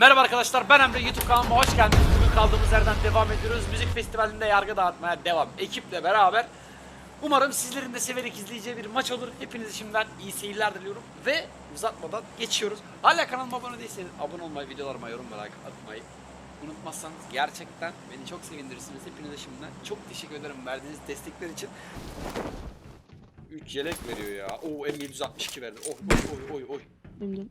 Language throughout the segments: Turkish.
Merhaba arkadaşlar ben Emre YouTube kanalıma hoş geldiniz. Bugün kaldığımız yerden devam ediyoruz. Müzik festivalinde yargı dağıtmaya devam. Ekiple beraber. Umarım sizlerin de severek izleyeceği bir maç olur. Hepinize şimdiden iyi seyirler diliyorum. Ve uzatmadan geçiyoruz. Hala kanalıma abone değilseniz abone olmayı, videolarıma yorum like atmayı unutmazsanız gerçekten beni çok sevindirirsiniz. Hepinize şimdiden çok teşekkür ederim verdiğiniz destekler için. 3 yelek veriyor ya. Oo M762 verdi. Oy oy oy oy oy. Benim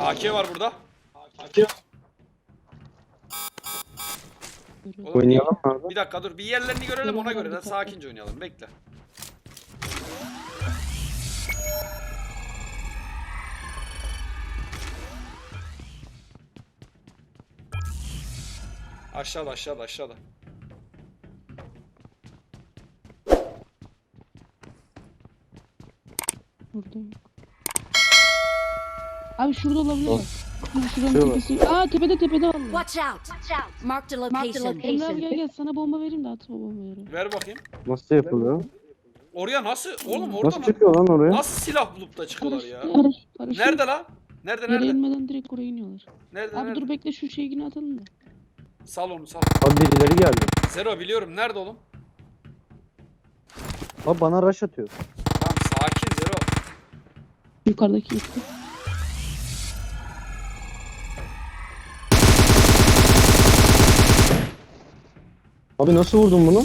AK var burada. Oğlum, Oynayalım mı abi? Bir dakika dur bir yerlerini görelim ona göre de sakince oynayalım bekle. Aşağıda aşağıda aşağıda. Burada yok. Abi şurada olabilir şuranın tepesi. Aa tepede tepede vallahi. Watch out! Marked a location. Emre abi gel gel sana bomba vereyim de atma bombayı. Ver bakayım. Nasıl yapılıyor? Oraya nasıl? Oğlum orada Nasıl na- çıkıyor lan oraya? nasıl silah bulup da çıkıyorlar ya? Paraşüt, paraşüt. Nerede la? Nerede Yere nerede? inmeden direkt oraya iniyorlar. Nerede Abi nerede? dur bekle şu şeyi yine atalım da. Sal onu sal. Abi birileri geldi. Zero biliyorum. Nerede oğlum? Abi bana rush atıyor. Tamam sakin Zero. Yukarıdaki gitti. Abi nasıl vurdun bunu?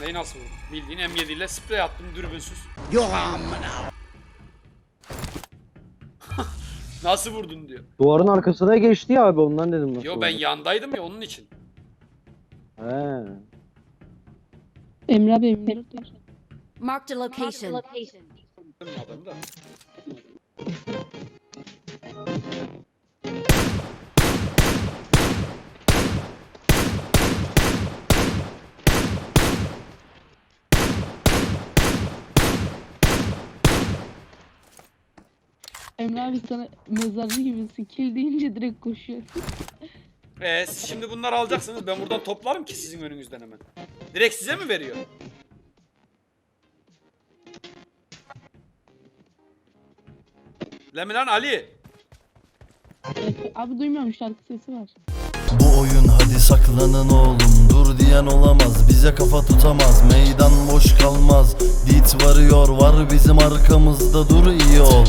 Neyi nasıl vurdun? Bildiğin M7 ile sprey attım dürbünsüz. nasıl vurdun diyor. Duvarın arkasına geçti ya abi ondan dedim nasıl Yo ben vurdun? yandaydım ya onun için. He. Emre abi Emre. Marked a location. Mi adamı da? Emre abi sana mezarcı gibisin. Kill deyince direkt koşuyor. Ee, siz şimdi bunları alacaksınız. Ben buradan toplarım ki sizin önünüzden hemen. Direkt size mi veriyor? Lemilan Ali. abi duymuyorum şarkı sesi var. Bu oyun hadi saklanın oğlum Dur diyen olamaz bize kafa tutamaz Meydan boş kalmaz Dit varıyor var bizim arkamızda dur iyi ol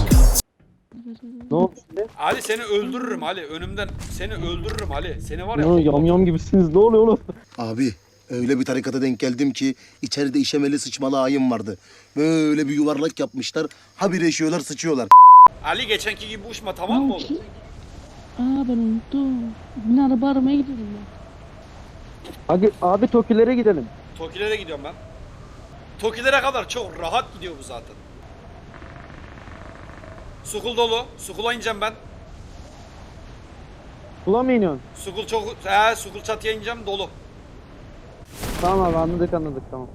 Ne oldu şimdi? Ali seni öldürürüm Ali. Önümden seni öldürürüm Ali. Seni var ya. Ne yam yam gibisiniz ne oluyor oğlum? Abi öyle bir tarikata denk geldim ki içeride işemeli sıçmalı ayım vardı. Böyle bir yuvarlak yapmışlar. Ha birleşiyorlar sıçıyorlar. Ali geçenki gibi uçma tamam mı oğlum? Aa ben unuttum. Ben araba aramaya gidiyorum ben. Hadi abi Tokilere gidelim. Tokilere gidiyorum ben. Tokilere kadar çok rahat gidiyor bu zaten. Sukul dolu. Sukula ineceğim ben. Sula mı iniyorsun? Sukul çok... He, Sukul çatıya ineceğim dolu. Tamam abi anladık anladık tamam.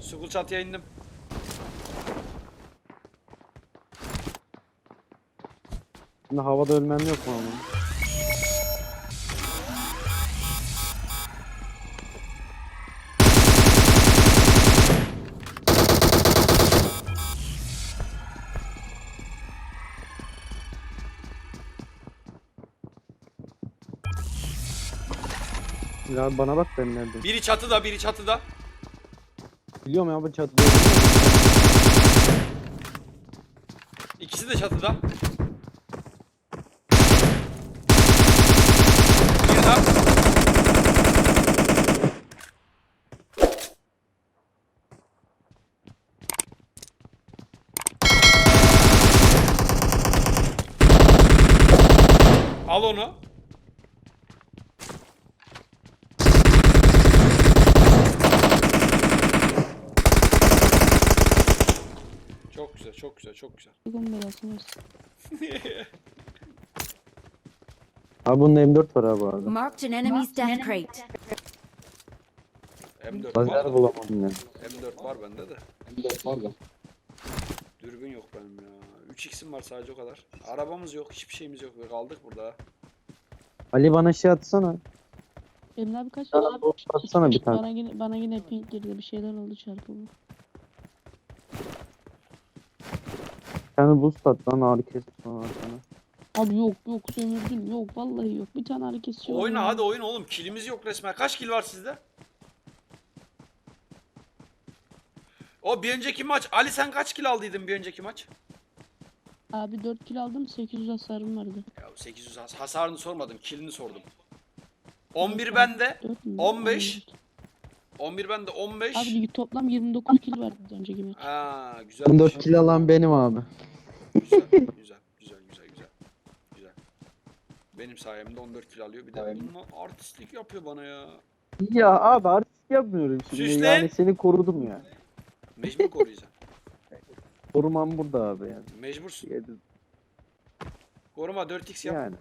Sukul çatıya indim. Şimdi havada ölmem yok mu ama? Ya bana bak ben nerede? Biri çatıda, biri çatıda. Biliyorum ya bu çatıda. İkisi de çatıda. Bir daha. Al onu. Çok güzel, çok güzel, çok güzel. Bakın belasını versin. Abi bunun M4 var abi bu arada. Marked an enemy's death crate. M4 Lazer var. bulamadım ya. M4 var bende de. M4 var da. Dürbün yok benim ya. 3x'im var sadece o kadar. Arabamız yok, hiçbir şeyimiz yok ve kaldık burada. Ali bana şey atsana. Emre abi kaç Bana atsana bir tane. Bana yine, bana yine pink girdi bir şeyler oldu çarpıldı. Tane boost at lan ağrı kesin sonra sana. Abi yok yok sömürdün yok vallahi yok. Bir tane hareket şey Oyna hadi oyna oğlum. Kilimiz yok resmen. Kaç kill var sizde? O bir önceki maç. Ali sen kaç kill aldıydın bir önceki maç? Abi 4 kilo aldım 800 hasarım vardı. Ya 800 has- hasarını sormadım. Killini sordum. 11 bende. 4 mü? 15. 11 bende 15. Abi toplam 29 kilo vardı bir önceki maç. Ha güzel. 14 kilo alan benim abi. Güzel, güzel, güzel, güzel, güzel. Güzel. Benim sayemde 14 kilo alıyor. Bir de bununla artistlik yapıyor bana ya. Ya abi artist yapmıyorum şimdi. Süsle. Yani seni korudum ya. Mecbur koruyacaksın. Korumam burada abi yani. Mecbursun. Koruma 4x yap. Yani.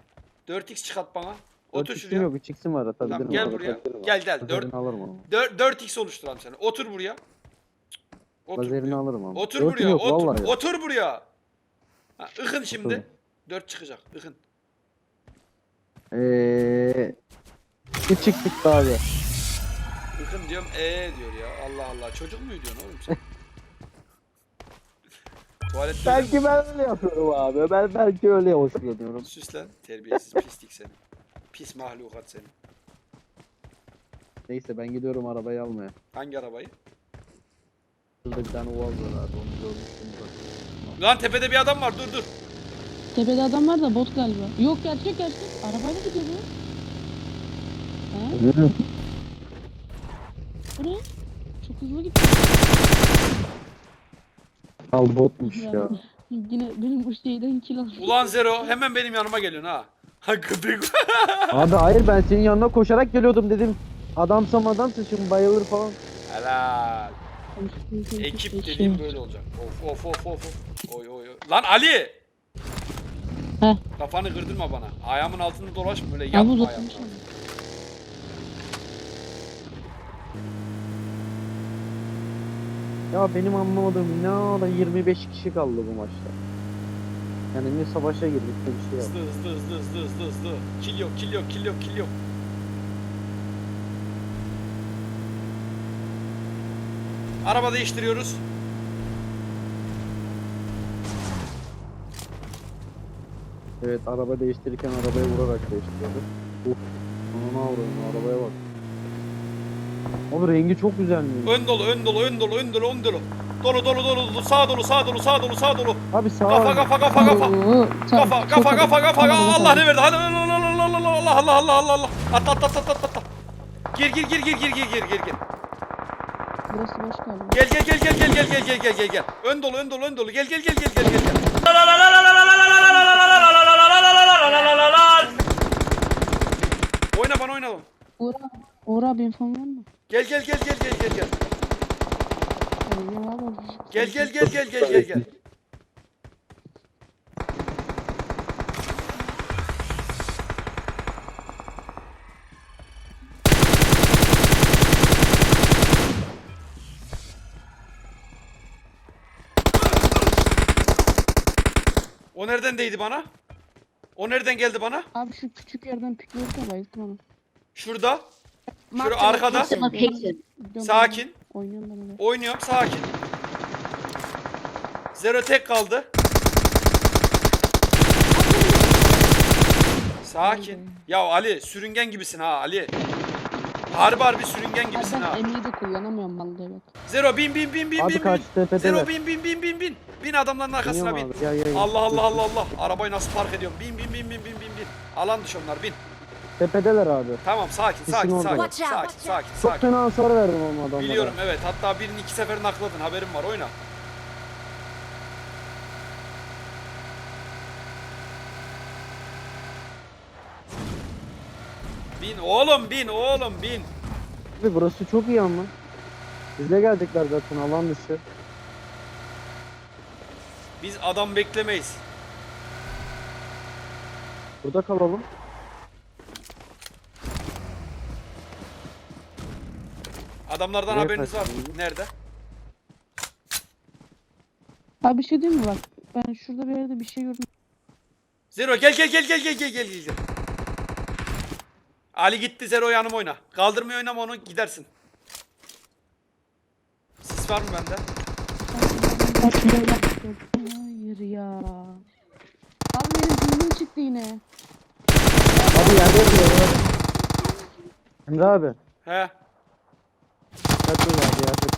4x çıkart bana. Otur 4x'im şuraya. yok 3x'im var atabilirim. Tamam, gel buraya. Gel gel. 4, Lazerini alırım ama. 4, 4x oluşturalım seni. Otur buraya. Otur Lazerini buraya. alırım ama. Otur Dörtüm buraya. yok, otur, yok. otur buraya. Ha, ıkın şimdi. Oturdum. 4 çıkacak. Ikın. Eee... Bir çıktık abi. Ikın diyorum ee diyor ya. Allah Allah. Çocuk mu diyorsun oğlum sen? Tuvalette Belki ben öyle yapıyorum abi. Ben belki öyle hoşlanıyorum. Süs lan. Terbiyesiz pislik seni. Pis mahlukat seni. Neyse ben gidiyorum arabayı almaya. Hangi arabayı? Şurada bir tane uaz var abi onu görmüştüm zaten. Lan tepede bir adam var. Dur dur. Tepede adam var da bot galiba. Yok gerçek gerçek. Arabayla gidiyor bu. Ha? Bu ne? Çok hızlı gitti. Al botmuş ya. Yine benim bu şeyden kill aldım. Ulan Zero hemen benim yanıma geliyorsun ha. Ha gıdık. abi hayır ben senin yanına koşarak geliyordum dedim. Adamsam adamsın şimdi bayılır falan. Helal. Ekip dediğim böyle olacak. Of of of of. of. Oy oy oy. Lan Ali! Heh. Kafanı kırdırma bana. Ayağımın altında dolaşma öyle Abi yapma uzatmış. ayağımı. Ya benim anlamadığım ne ara 25 kişi kaldı bu maçta. Yani ne savaşa girdik ne bir şey yok. Hızlı hızlı hızlı hızlı hızlı hızlı. Kill yok kill yok kill yok kill yok. Araba değiştiriyoruz. Evet araba değiştirirken arabaya vurarak değiştiriyordu. Uf. Ne avradın arabaya bak. Abi rengi çok güzelmiş. Ön dolu ön dolu ön dolu ön dolu ön dolu. Dolu dolu dolu dolu sağ dolu sağ dolu sağ dolu sağ dolu. Abi sağ Kafa kafa kafa kafa. Oo, tamam, Kafa çok kafa kafa kafa Allah ne verdi? Hadi Allah Allah Allah Allah Allah Allah. At at at at at at. Gir gir gir gir gir gir gir gir gir. Burası boş galiba. Gel gel gel gel gel gel gel gel gel gel gel. Ön dolu ön dolu ön dolu. Gel gel gel gel gel gel gel. Oyna bana oyna. Uğur abi, Uğur abi infom var mı? Gel gel gel gel gel gel gel. Gel gel gel gel gel gel gel. O nereden değdi bana? O nereden geldi bana? Abi şu küçük yerden pikliyorsa bayıldım onu. Şurada. Şurada arkada. Sakin. Oynuyorum ben. Oynuyorum sakin. Zero tek kaldı. Sakin. Ya Ali sürüngen gibisin ha Ali. Harbi harbi sürüngen gibisin ha. ben M7 de kullanamıyorum vallahi bak. Zero bin bin bin bin Abi bin bin. Zero bin bin bin bin bin. Bin adamların arkasına Biniyorum bin. abi. Allah Allah Allah. Allah. Arabayı nasıl park ediyorum? Bin bin bin bin bin bin bin. Alan dışı onlar bin. Tepedeler abi. Tamam sakin sakin orada. sakin out, sakin out. sakin Çok sakin. fena hasar verdim onun adamlara. Biliyorum evet. Hatta birini iki sefer nakladın. Haberim var. Oyna. Bin oğlum bin oğlum bin. Abi burası çok iyi ama. Bize gelecekler zaten alan dışı. Biz adam beklemeyiz. Burada kalalım. Adamlardan Nereye haberiniz var mı? Nerede? Abi bir şey diyeyim mi bak? Ben şurada bir yerde bir şey gördüm. Zero gel gel gel gel gel gel gel gel. Ali gitti Zero yanım oyna. Kaldırmaya oynama onu gidersin. Sis var mı bende? Bak. Hayır. ya. Abi benim pingim çıktı yine. Abi yerde yatıyor. Emre abi. He. Abi yatıyor.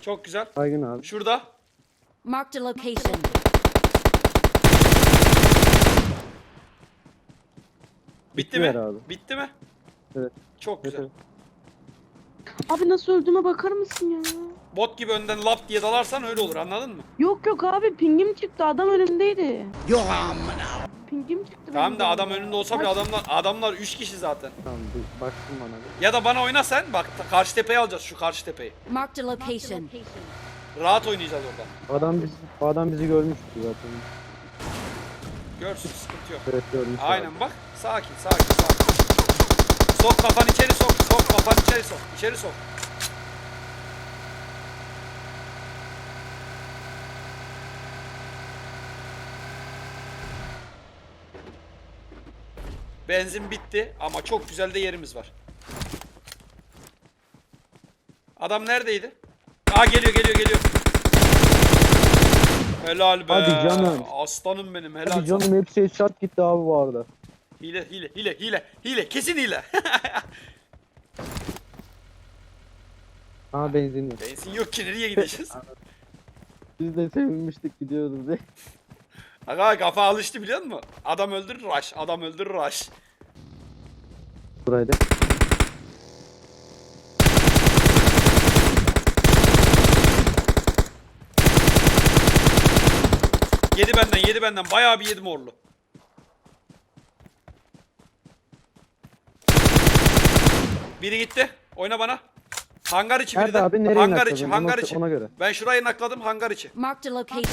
Çok güzel. Saygın abi. Şurada. Marked a location. Bitti Bittiler mi? abi. Bitti mi? Evet. Çok Evet, güzel. evet. Abi nasıl öldüğüme bakar mısın ya? Bot gibi önden lap diye dalarsan öyle olur anladın mı? Yok yok abi pingim çıktı adam önümdeydi. Yok amına. Pingim. Tamam da de. adam önünde olsa bile adamlar adamlar 3 kişi zaten. Tamam bir baksın bana bir. Ya da bana oyna sen bak ta- karşı tepeyi alacağız şu karşı tepeyi. Marked a location. Rahat oynayacağız orada. Adam bizi, adam bizi görmüştü zaten. Görsün sıkıntı yok. Evet görmüş. abi. Aynen bak. Sakin sakin sakin. Sok kafanı içeri sok. Sok kafanı içeri sok. İçeri sok. Benzin bitti ama çok güzel de yerimiz var. Adam neredeydi? Aa geliyor geliyor geliyor. Helal be. Hadi canım. Aslanım benim helal. Hadi canım hepsi headshot gitti abi bu arada. Hile hile hile hile hile kesin hile. Ha benzin yok. Benzin yok ki nereye gideceğiz? Biz de sevinmiştik gidiyoruz diye. Aga kafa alıştı biliyor musun? Adam öldürür rush, adam öldürür rush. Buraydı. Yedi benden yedi benden bayağı bir yedim orlu. Biri gitti. Oyna bana. Hangar içi biri Nerede de. abi? Nereye hangar nakladın? içi, Ona- hangar içi. ona göre. Ben şurayı nakladım hangar içi. Marked a location.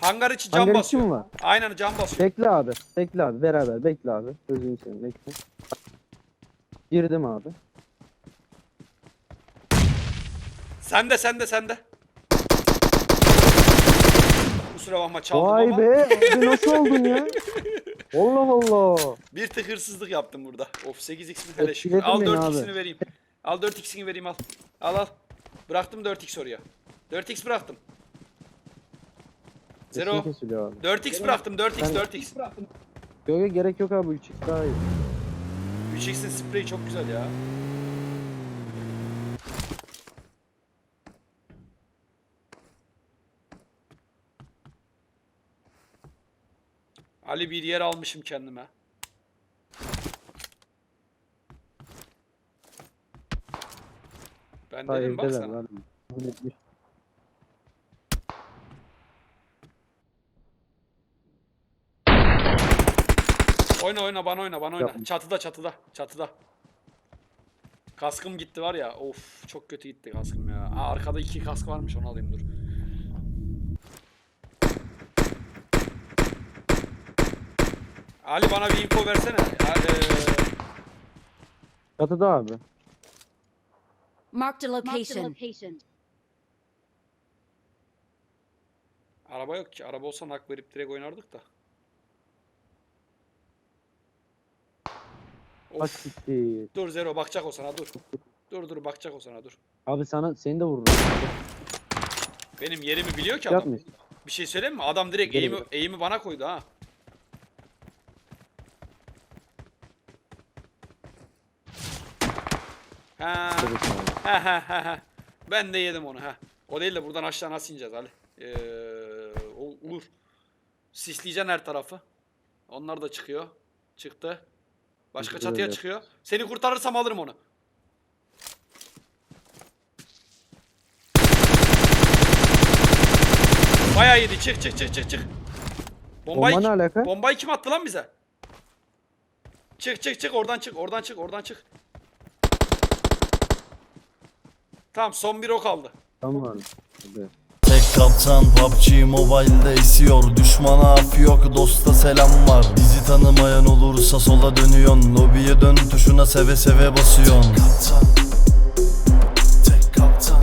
Hangar içi cam Hangar içi basıyor. mi var? Aynen cam basıyor. Bekle abi. Bekle abi. Beraber bekle abi. Gözünü seveyim bekle. Girdim abi. Sen de sen de sen de. Kusura bakma çaldım Vay ama. be. Abi nasıl oldun ya? Allah Allah. Bir tık hırsızlık yaptım burada. Of 8x'ini hele şükür. Etkiledin Al beni 4x'ini abi. vereyim. Al 4x'ini vereyim al. Al al. Bıraktım 4x oraya. 4x bıraktım. Zero. Kesiliyor abi. 4x bıraktım 4x Ben- 4x. Yok yok gerek yok abi. 3x daha iyi. 3x'in spreyi çok güzel ya. Ali bir yer almışım kendime. Ben Daha dedim lan. Oyna oyna bana oyna bana oyna. Yapma. Çatıda çatıda çatıda. Kaskım gitti var ya. Of çok kötü gitti kaskım ya. Aa, arkada iki kask varmış onu alayım dur. Ali bana bir info versene. Ya, eee, Çatıda abi. Marked a location. araba yok ki. Araba olsa hak verip direkt oynardık da. Bak Of. Dur Zero bakacak o sana dur. Dur dur bakacak o sana dur. Abi sana seni de vururum. Benim yerimi biliyor ki adam. Yapmıyor. Bir şey söyleyeyim mi? Adam direkt Gel eğimi, buraya. eğimi bana koydu ha. Ha. Evet abi. Ha ha ha ha. Ben de yedim onu ha. O değil de buradan aşağı nasıl ineceğiz Ali? Ee, o- olur. Sisleyeceksin her tarafı. Onlar da çıkıyor. Çıktı. Başka Güzel çatıya çıkıyor. Seni kurtarırsam alırım onu. Bayağı yedi. Çık çık çık çık çık. Bombayı, Bomba ne alaka? bombayı kim attı lan bize? Çık çık çık oradan çık oradan çık oradan çık. Tamam son bir o kaldı. Tamam. Hadi. Kaptan PUBG Mobile'de esiyor. Düşmana af yok dosta selam var. Bizi tanımayan olursa sola dönüyorsun. Lobiye dön tuşuna seve seve basıyorsun. Kaptan. Tek kaptan.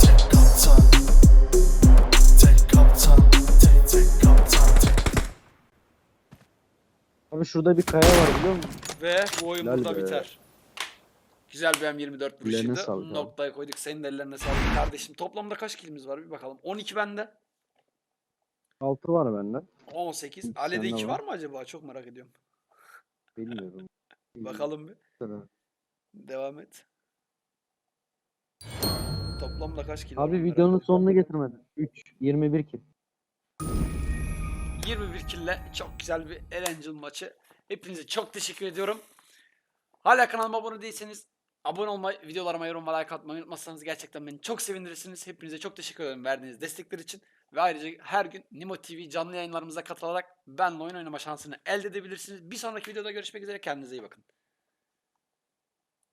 Tek kaptan. Tek kaptan. Tek tek kaptan. Tek Abi şurada bir kaya var biliyor musun? Ve bu oyun Helal burada be. biter. Güzel bir M24 Ellerine vuruşuydu. Noktaya koyduk. Senin de ellerine sağlık kardeşim. Toplamda kaç kilimiz var bir bakalım. 12 bende. 6 var bende. 18. İki Ali'de sende 2 var. var mı acaba? Çok merak ediyorum. Bilmiyorum. Bakalım bir. Devam et. Toplamda kaç kilo? Abi videonun sonuna getirmedin. 3, 21 kill. 21 kille çok güzel bir Erangel maçı. Hepinize çok teşekkür ediyorum. Hala kanalıma abone değilseniz abone olmayı, videolarıma yorum ve like atmayı unutmazsanız gerçekten beni çok sevindirirsiniz. Hepinize çok teşekkür ederim verdiğiniz destekler için. Ve ayrıca her gün Nimo TV canlı yayınlarımıza katılarak benle oyun oynama şansını elde edebilirsiniz. Bir sonraki videoda görüşmek üzere. Kendinize iyi bakın.